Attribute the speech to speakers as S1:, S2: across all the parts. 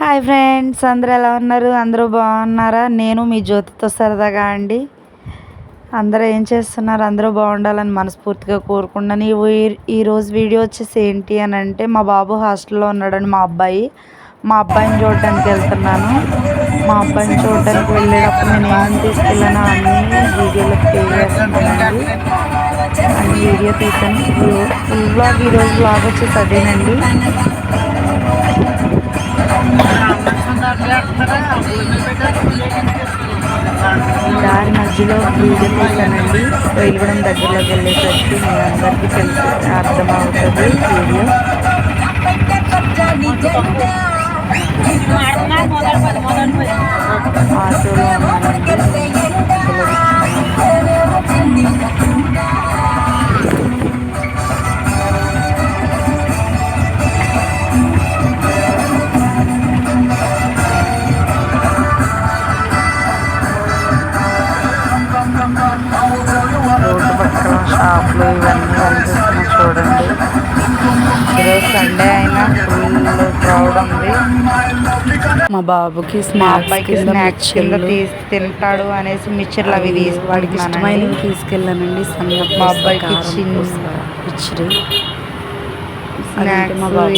S1: Hi friends అందరూ ఎలా ఉన్నారు? అందరూ బాగున్నారా? నేను మీ జ్యోతితో సరదాగా అండి. అందరూ ఏం చేస్తున్నారు? అందరూ బాగుండాలని మనస్ఫూర్తిగా కోరుకున్నాను ఈ ఈరోజు వీడియో వచ్చేసి ఏంటి అని అంటే మా బాబు హాస్టల్లో ఉన్నాడని మా అబ్బాయి. మా అబ్బాయిని చూడడానికి వెళ్తున్నాను. మా అబ్బాయిని చూడడానికి వెళ్ళేటప్పుడు నేను ఏమని తీసుకెళ్ళాను అన్నీ వీడియోలో పే చేస్తున్నానండి అన్ని వీడియో తీసాను ఈ బ్లాగ్ ఈరోజు బ్లాగ్ వచ్చేసి అదేనండి. దారి మధ్యలో వీడియో తీసానండి రైలుగూడెం దగ్గరలోకి వెళ్ళేసరికి మీ అందరికీ తెలిసి అర్థమవుతుంది వీడియో. ఆటోలో ఉన్నానండి షాపులు ఇవన్నీ కనిపిస్తున్నాయి చూడండి. ఈరోజు సండే అయినా ఫుల్ క్రౌడ్ ఉంది.
S2: మా బాబుకి
S1: మా
S2: స్నాక్స్
S1: అబ్బాయికి స్నాక్స్ కింద తీసి తింటాడు అనేసి మిక్చర్లు అవి తీసి
S2: వాడికి ఇష్టమైనవి తీసుకెళ్ళానండి. సన్న
S1: మా అబ్బాయికి
S2: పిచ్చిరి
S1: స్నాక్స్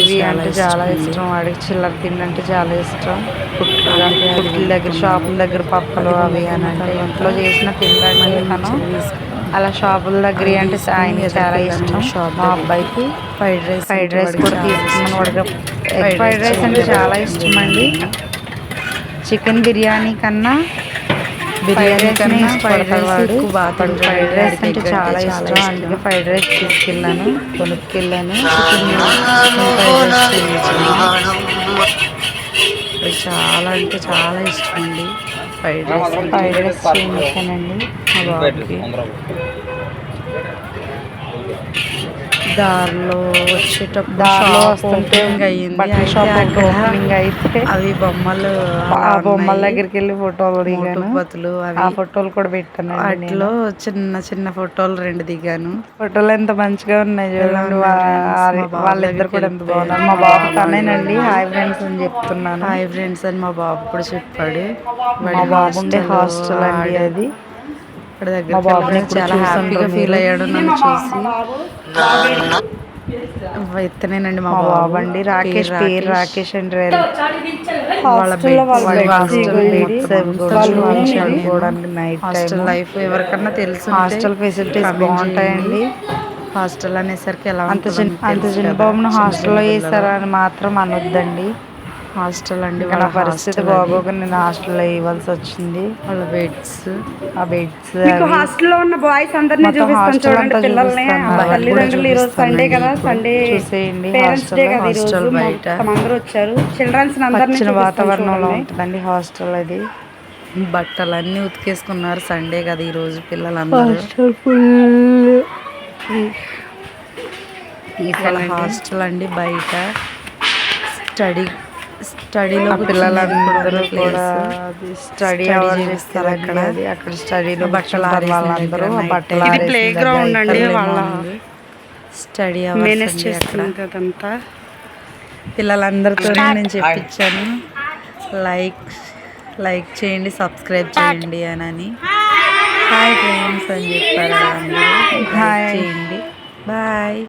S1: ఇవి అంటే చాలా
S2: ఇష్టం.
S1: వాడికి చిల్లర తిండి అంటే చాలా ఇష్టం. పుట్టిన దగ్గర. షాపుల దగ్గర పప్పలు అవి అని అంటే ఇంట్లో చేసిన
S2: మళ్ళీ
S1: తను
S2: మిక్చర్.
S1: అలా షాపుల దగ్గర అంటే ఆయన చాలా ఇష్టం.
S2: షాప్
S1: మా అబ్బాయికి
S2: ఫ్రైడ్ రైస్
S1: ఫ్రైడ్ రైస్ కూడా తీసుకున్నాను. వాడికి
S2: ఫ్రైడ్
S1: రైస్ అంటే చాలా ఇష్టం. అండి. చికెన్ బిర్యానీ కన్నా
S2: బిర్యానీ
S1: ఫ్రైడ్ రైస్
S2: కన్నా ఫ్రైడ్ రైస్.
S1: ఫ్రైడ్ అంటే చాలా ఇష్టం. అందుకే. ఫ్రైడ్ రైస్ తీసుకెళ్ళాను. కొనుక్కెళ్ళాను. చికెన్
S2: చాలా అంటే చాలా ఇష్టం అండి. ఫ్రైడ్ రైస్ అంటే.
S1: ఫ్రైడ్ రైస్ చేయించానండి
S2: మా బాబుకి దారిలో వచ్చేటప్పుడు ఓపెనింగ్ అయ్యింది. అయితే
S1: షాప్
S2: అక్కడ
S1: ఓపెనింగ్ అయితే
S2: అవి బొమ్మలు
S1: ఆ బొమ్మల దగ్గరికి వెళ్ళి ఫోటోలు దిగాను.
S2: బతులు
S1: ఆ ఫోటోలు కూడా పెట్టాను
S2: వాటిలో చిన్న చిన్న ఫోటోలు రెండు దిగాను.
S1: ఫోటోలు ఎంత మంచిగా ఉన్నాయి చూడండి. వాళ్ళిద్దరు కూడా ఎంత బాగున్నారు. మా బాబు తనేనండి. హాయ్ ఫ్రెండ్స్ అని చెప్తున్నాను.
S2: హాయ్ ఫ్రెండ్స్ అని మా బాబు కూడా చెప్పాడు.
S1: మా బాబు ఉండే హాస్టల్ అండి అది.
S2: ఇక్కడ దగ్గర చాలా హ్యాపీగా. ఫీల్ అయ్యాడు నన్ను చూసి. ఇతనేనండి మా
S1: బాబు. అండి రాకేష్ పేరు రాకేష్. అండి
S2: హాస్టల్ లైఫ్ ఎవరికన్నా తెలుసు
S1: హాస్టల్ ఫెసిలిటీస్ బాగుంటాయండి.
S2: హాస్టల్ అనేసరికి ఎలా
S1: అంత చిన్న అంత చిన్న బాబును హాస్టల్లో వేస్తారా అని మాత్రం అనొద్దండి.
S2: హాస్టల్ అండి వాళ్ళ
S1: పరిస్థితి. బాగోక నేను హాస్టల్లో ఇవ్వాల్సి వచ్చింది.
S2: వాళ్ళ బెడ్స్.
S1: ఆ బెడ్స్
S3: మీకు హాస్టల్లో ఉన్న బాయ్స్ అందరినీ చూపిస్తాను చూడండి పిల్లల్ని. తల్లిదండ్రులు ఈ రోజు సండే కదా సండే
S1: చూసేయండి
S3: పేరెంట్స్ డే కదా ఈ
S2: హాస్టల్
S3: రోజు
S2: బయట.
S3: అందరూ వచ్చారు. చిల్డ్రన్స్ అందరినీ
S1: వాతావరణంలో. ఉంటుందండి హాస్టల్ అది.
S2: బట్టలు అన్ని ఉతికేసుకున్నారు సండే కదా ఈ రోజు పిల్లలందరూ. హాస్టల్ అండి బయట. స్టడీ స్టడీలో
S1: పిల్లలందరూ కూడా స్టడీ అవర్
S2: చేస్తారు అక్కడ.
S1: అక్కడ అక్కడ స్టడీలో
S2: బట్టలు
S1: వాళ్ళందరూ. బట్టలు
S3: ప్లే గ్రౌండ్ అండి వాళ్ళ
S2: స్టడీ
S3: మేనేజ్
S2: అవర్స్
S3: చేస్తుంది అదంతా.
S2: పిల్లలందరితో నేను చెప్పించాను. లైక్ లైక్ చేయండి సబ్స్క్రైబ్ చేయండి అని అని హాయ్ ఫ్రెండ్స్ అని చెప్పారు
S1: Hi.
S2: చేయండి. బాయ్